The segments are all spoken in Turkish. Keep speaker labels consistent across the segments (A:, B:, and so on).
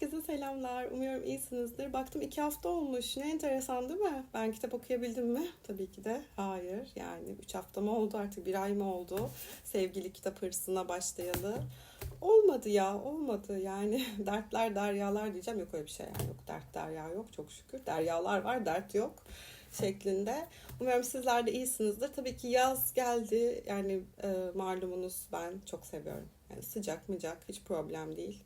A: Herkese selamlar. Umuyorum iyisinizdir. Baktım iki hafta olmuş. Ne enteresan değil mi? Ben kitap okuyabildim mi? Tabii ki de hayır. Yani üç hafta mı oldu artık bir ay mı oldu? Sevgili kitap hırsına başlayalı. Olmadı ya olmadı yani dertler deryalar diyeceğim yok öyle bir şey yani yok dert derya yok çok şükür deryalar var dert yok şeklinde. Umarım sizler de iyisinizdir. Tabii ki yaz geldi yani e, malumunuz ben çok seviyorum. Yani sıcak mıcak hiç problem değil.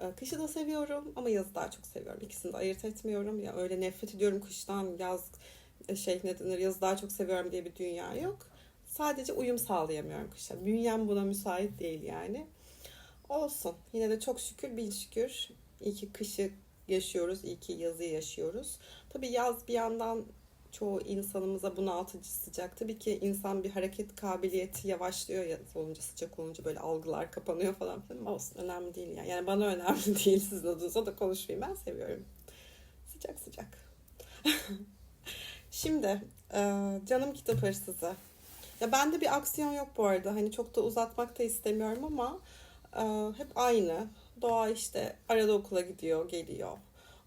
A: E, Kışı da seviyorum ama yazı daha çok seviyorum. İkisini de ayırt etmiyorum. Ya öyle nefret ediyorum kıştan yaz e, şey ne denir yazı daha çok seviyorum diye bir dünya yok. Sadece uyum sağlayamıyorum kışa. Bünyem buna müsait değil yani. Olsun. Yine de çok şükür bin şükür. İyi ki kışı yaşıyoruz, iyi ki yazı yaşıyoruz. Tabii yaz bir yandan çoğu insanımıza bunaltıcı sıcak. Tabii ki insan bir hareket kabiliyeti yavaşlıyor ya olunca sıcak olunca böyle algılar kapanıyor falan filan. Olsun önemli değil yani. Yani bana önemli değil sizin adınıza da konuşmayayım. Ben seviyorum. Sıcak sıcak. Şimdi e, canım kitap hırsızı. Ya bende bir aksiyon yok bu arada. Hani çok da uzatmak da istemiyorum ama e, hep aynı. Doğa işte arada okula gidiyor, geliyor.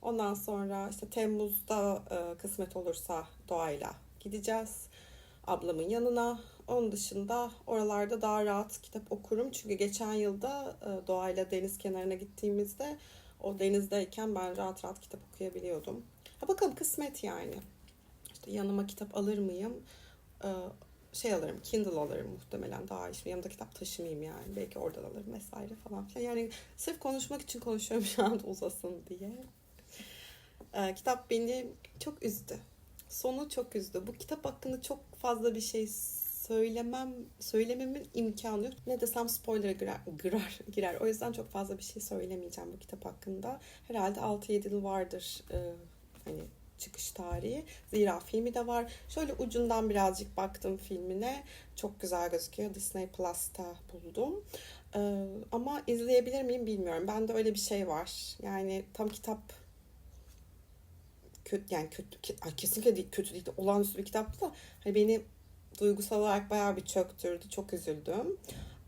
A: Ondan sonra işte Temmuz'da e, kısmet olursa doğayla gideceğiz ablamın yanına. Onun dışında oralarda daha rahat kitap okurum. Çünkü geçen yılda e, doğayla deniz kenarına gittiğimizde o denizdeyken ben rahat rahat kitap okuyabiliyordum. Ha bakalım kısmet yani. İşte yanıma kitap alır mıyım? E, şey alırım, Kindle alırım muhtemelen daha iyi. Yanımda kitap taşımayayım yani. Belki oradan alırım vesaire falan filan. Yani sırf konuşmak için konuşuyorum şu anda uzasın diye. Ee, kitap beni çok üzdü. Sonu çok üzdü. Bu kitap hakkında çok fazla bir şey söylemem, söylememin imkanı yok. Ne desem spoiler girer, girer, girer. O yüzden çok fazla bir şey söylemeyeceğim bu kitap hakkında. Herhalde 6-7 yıl vardır e, hani çıkış tarihi. Zira filmi de var. Şöyle ucundan birazcık baktım filmine. Çok güzel gözüküyor. Disney Plus'ta buldum. Ee, ama izleyebilir miyim bilmiyorum. Bende öyle bir şey var. Yani tam kitap kötü yani kötü ay kesinlikle değil, kötü değil olağanüstü bir kitaptı da hani beni duygusal olarak bayağı bir çöktürdü çok üzüldüm.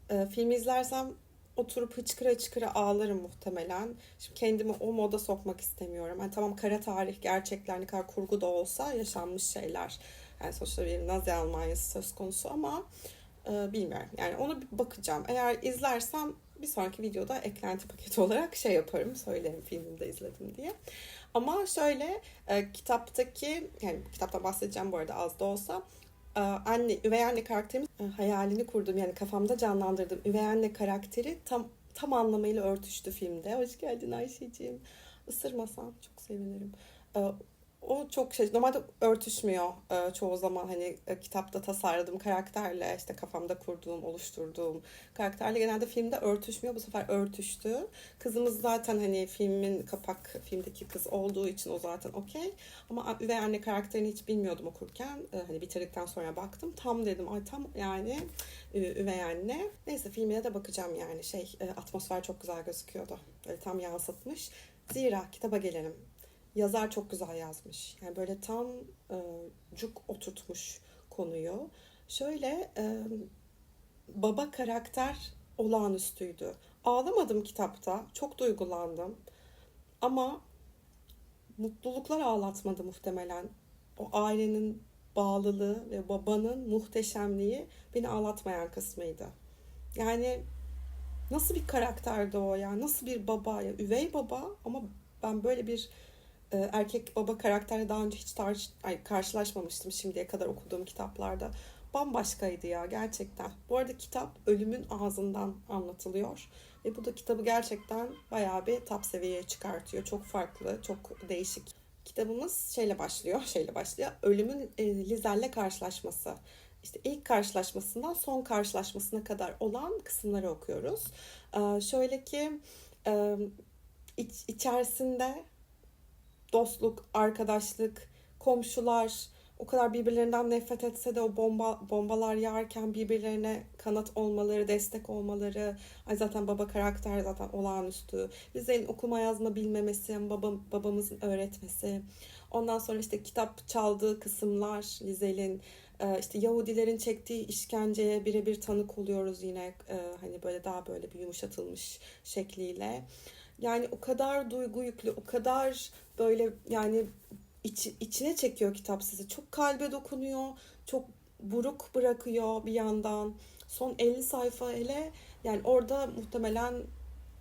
A: Ee, filmi izlersem oturup hıçkıra hıçkıra ağlarım muhtemelen. Şimdi kendimi o moda sokmak istemiyorum. Yani tamam kara tarih gerçekler ne kadar kurgu da olsa yaşanmış şeyler. Yani sonuçta bir Nazi Almanyası söz konusu ama e, bilmiyorum. Yani ona bir bakacağım. Eğer izlersem bir sonraki videoda eklenti paketi olarak şey yaparım söylerim filmimde izledim diye. Ama şöyle e, kitaptaki yani kitaptan bahsedeceğim bu arada az da olsa e, anne üvey anne karakterimiz e, hayalini kurdum yani kafamda canlandırdım üvey anne karakteri tam tam anlamıyla örtüştü filmde. Hoş geldin Ayşe'ciğim. Isırmasan çok sevinirim. E, o çok şey normalde örtüşmüyor e, çoğu zaman hani e, kitapta tasarladığım karakterle işte kafamda kurduğum oluşturduğum karakterle genelde filmde örtüşmüyor. Bu sefer örtüştü. Kızımız zaten hani filmin kapak filmdeki kız olduğu için o zaten okey. Ama üvey anne karakterini hiç bilmiyordum okurken. E, hani bitirdikten sonra baktım. Tam dedim ay tam yani e, üvey anne. Neyse filmine de bakacağım yani. Şey e, atmosfer çok güzel gözüküyordu. Böyle tam yansıtmış. Zira kitaba gelelim yazar çok güzel yazmış. Yani böyle tam e, cuk oturtmuş konuyu. Şöyle e, baba karakter olağanüstüydü. Ağlamadım kitapta. Çok duygulandım. Ama mutluluklar ağlatmadı muhtemelen. O ailenin bağlılığı ve babanın muhteşemliği beni ağlatmayan kısmıydı. Yani nasıl bir karakterdi o ya? Nasıl bir baba ya? Üvey baba ama ben böyle bir erkek baba karakterle daha önce hiç tarz, ay, karşılaşmamıştım şimdiye kadar okuduğum kitaplarda. Bambaşkaydı ya gerçekten. Bu arada kitap ölümün ağzından anlatılıyor. Ve bu da kitabı gerçekten bayağı bir top seviyeye çıkartıyor. Çok farklı, çok değişik. Kitabımız şeyle başlıyor, şeyle başlıyor. Ölümün e, Lizel'le karşılaşması. İşte ilk karşılaşmasından son karşılaşmasına kadar olan kısımları okuyoruz. Ee, şöyle ki e, iç, içerisinde dostluk, arkadaşlık, komşular o kadar birbirlerinden nefret etse de o bomba bombalar yağarken birbirlerine kanat olmaları, destek olmaları, ay zaten baba karakter zaten olağanüstü. Lizel'in okuma yazma bilmemesi, babam, babamızın öğretmesi. Ondan sonra işte kitap çaldığı kısımlar Lizel'in e, işte Yahudilerin çektiği işkenceye birebir tanık oluyoruz yine e, hani böyle daha böyle bir yumuşatılmış şekliyle. Yani o kadar duygu yüklü, o kadar böyle yani içi- içine çekiyor kitap sizi. Çok kalbe dokunuyor, çok buruk bırakıyor bir yandan. Son 50 sayfa hele yani orada muhtemelen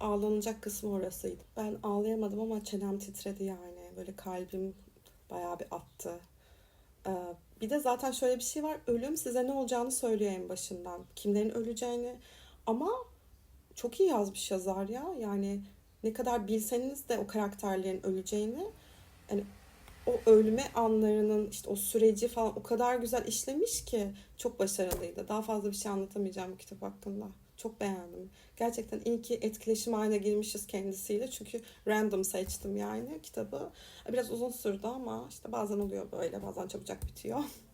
A: ağlanacak kısmı orasıydı. Ben ağlayamadım ama çenem titredi yani. Böyle kalbim bayağı bir attı. Ee, bir de zaten şöyle bir şey var. Ölüm size ne olacağını söylüyor en başından. Kimlerin öleceğini. Ama çok iyi yazmış yazar ya. Yani ne kadar bilseniz de o karakterlerin öleceğini yani o ölme anlarının işte o süreci falan o kadar güzel işlemiş ki çok başarılıydı. Daha fazla bir şey anlatamayacağım bu kitap hakkında. Çok beğendim. Gerçekten iyi ki etkileşim haline girmişiz kendisiyle. Çünkü random seçtim yani kitabı. Biraz uzun sürdü ama işte bazen oluyor böyle, bazen çabucak bitiyor.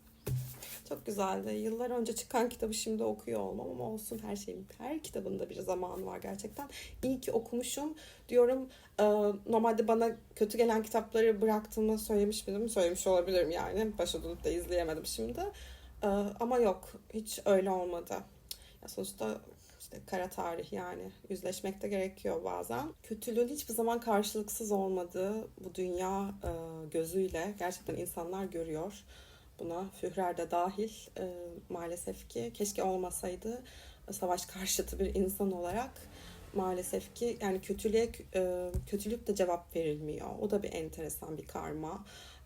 A: Çok güzeldi. Yıllar önce çıkan kitabı şimdi okuyor olmam ama olsun her şeyin, her kitabında bir zamanı var gerçekten. İyi ki okumuşum diyorum. Ee, Normalde bana kötü gelen kitapları bıraktığımı söylemiş miydim? Söylemiş olabilirim yani. Başa dönüp de izleyemedim şimdi. Ee, Ama yok, hiç öyle olmadı. Sonuçta işte kara tarih yani yüzleşmek de gerekiyor bazen. Kötülüğün hiçbir zaman karşılıksız olmadığı bu dünya e, gözüyle gerçekten insanlar görüyor. Buna Führer de dahil e, maalesef ki keşke olmasaydı savaş karşıtı bir insan olarak maalesef ki yani kötülüğe e, kötülük de cevap verilmiyor. O da bir enteresan bir karma.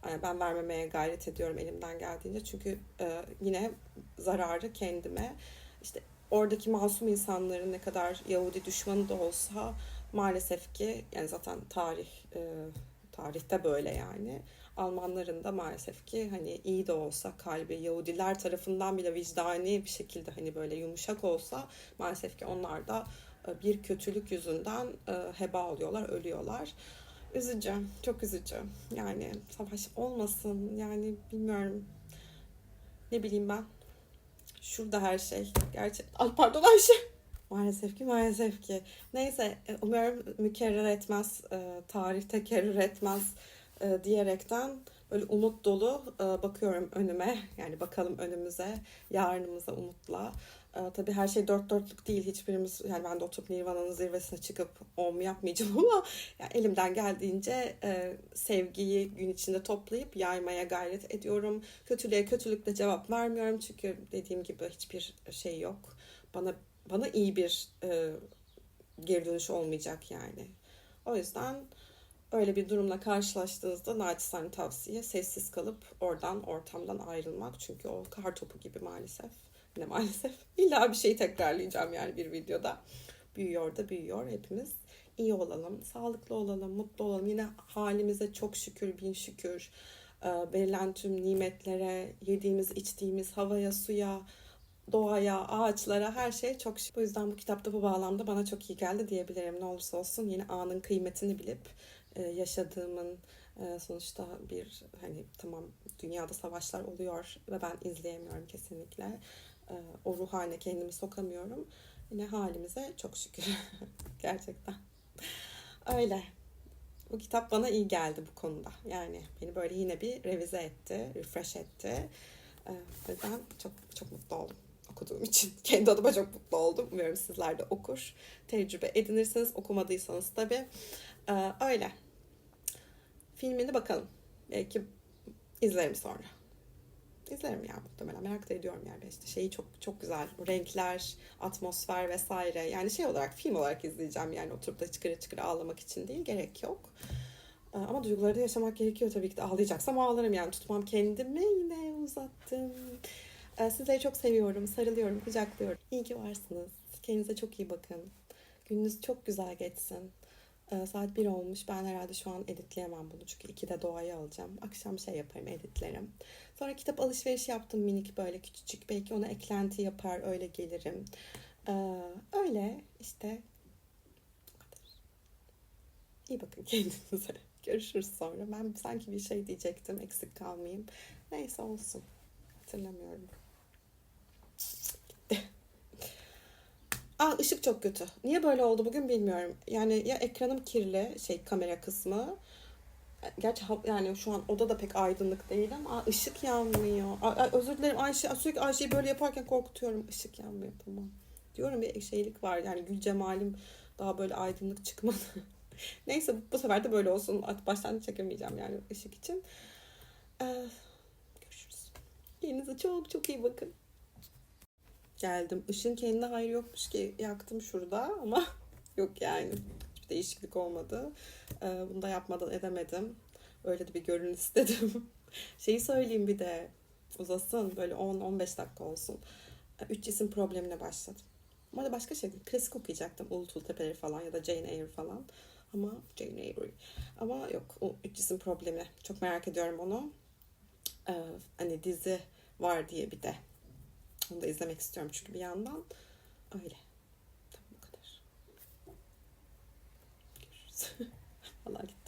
A: Yani ben vermemeye gayret ediyorum elimden geldiğince çünkü e, yine zararı kendime işte oradaki masum insanların ne kadar Yahudi düşmanı da olsa maalesef ki yani zaten tarih e, tarihte böyle yani Almanların da maalesef ki hani iyi de olsa kalbi Yahudiler tarafından bile vicdani bir şekilde hani böyle yumuşak olsa maalesef ki onlar da e, bir kötülük yüzünden e, heba oluyorlar, ölüyorlar. Üzücü, çok üzücü. Yani savaş olmasın yani bilmiyorum. Ne bileyim ben. Şurada her şey. Gerçek. Ay pardon Ayşe. Maalesef ki maalesef ki. Neyse e, umarım mükerrer etmez, e, tarih tekerrür etmez e, diyerekten böyle umut dolu bakıyorum önüme. Yani bakalım önümüze, yarınımıza umutla. Tabii her şey dört dörtlük değil. Hiçbirimiz yani ben de oturup Nirvana'nın zirvesine çıkıp om yapmayacağım ama yani elimden geldiğince sevgiyi gün içinde toplayıp yaymaya gayret ediyorum. Kötülüğe kötülükle cevap vermiyorum çünkü dediğim gibi hiçbir şey yok. Bana bana iyi bir e, geri dönüş olmayacak yani. O yüzden öyle bir durumla karşılaştığınızda naçizane tavsiye sessiz kalıp oradan ortamdan ayrılmak. Çünkü o kar topu gibi maalesef. Ne maalesef. İlla bir şey tekrarlayacağım yani bir videoda. Büyüyor da büyüyor hepimiz. iyi olalım, sağlıklı olalım, mutlu olalım. Yine halimize çok şükür, bin şükür. Ee, verilen tüm nimetlere, yediğimiz, içtiğimiz havaya, suya, doğaya, ağaçlara her şey çok şükür. Bu yüzden bu kitapta bu bağlamda bana çok iyi geldi diyebilirim. Ne olursa olsun yine anın kıymetini bilip e, yaşadığımın e, sonuçta bir hani tamam dünyada savaşlar oluyor ve ben izleyemiyorum kesinlikle. E, o ruh haline kendimi sokamıyorum. Yine halimize çok şükür. Gerçekten. Öyle. Bu kitap bana iyi geldi bu konuda. Yani beni böyle yine bir revize etti, refresh etti. Ve ben çok çok mutlu oldum okuduğum için. Kendi adıma çok mutlu oldum. Umarım sizler de okur, tecrübe edinirsiniz. Okumadıysanız tabii. Ee, öyle. Filmini bakalım. Belki izlerim sonra. İzlerim ya muhtemelen. Merak da ediyorum yani işte şeyi çok çok güzel. Renkler, atmosfer vesaire. Yani şey olarak film olarak izleyeceğim yani oturup da çıkır çıkır ağlamak için değil. Gerek yok. Ee, Ama duyguları da yaşamak gerekiyor tabii ki de. Ağlayacaksam ağlarım yani. Tutmam kendimi yine uzattım. Ee, Sizleri çok seviyorum, sarılıyorum, kucaklıyorum. İyi ki varsınız. Kendinize çok iyi bakın. Gününüz çok güzel geçsin. Ee, Saat 1 olmuş. Ben herhalde şu an editleyemem bunu. Çünkü 2'de doğayı alacağım. Akşam şey yaparım, editlerim. Sonra kitap alışverişi yaptım minik böyle küçücük. Belki ona eklenti yapar, öyle gelirim. Ee, öyle işte. İyi bakın kendinize. Görüşürüz sonra. Ben sanki bir şey diyecektim. Eksik kalmayayım. Neyse olsun. Hatırlamıyorum. Aa ışık çok kötü. Niye böyle oldu bugün bilmiyorum. Yani ya ekranım kirli şey kamera kısmı. Gerçi yani şu an oda da pek aydınlık değil ama aa, ışık yanmıyor. Aa, aa, özür dilerim Ayşe sürekli Ayşe'yi böyle yaparken korkutuyorum. Işık yanmıyor tamam. Diyorum bir şeylik var yani gül cemalim daha böyle aydınlık çıkmadı. Neyse bu sefer de böyle olsun. Baştan çekemeyeceğim yani ışık için. Ee, görüşürüz. Kendinize çok çok iyi bakın. Geldim. Işın kendine hayır yokmuş ki yaktım şurada ama yok yani. Hiçbir değişiklik olmadı. Ee, bunu da yapmadan edemedim. Öyle de bir görün istedim. Şeyi söyleyeyim bir de uzasın böyle 10-15 dakika olsun. Ee, Üç cisim problemine başladım. Ama da başka şey. Klasik okuyacaktım. Ulutul Tepeleri falan ya da Jane Eyre falan. Ama Jane Eyre. Ama yok. O üç cisim problemi. Çok merak ediyorum onu. Ee, hani dizi var diye bir de. Onu da izlemek istiyorum çünkü bir yandan. Öyle. Tamam bu kadar. Görüşürüz. Allah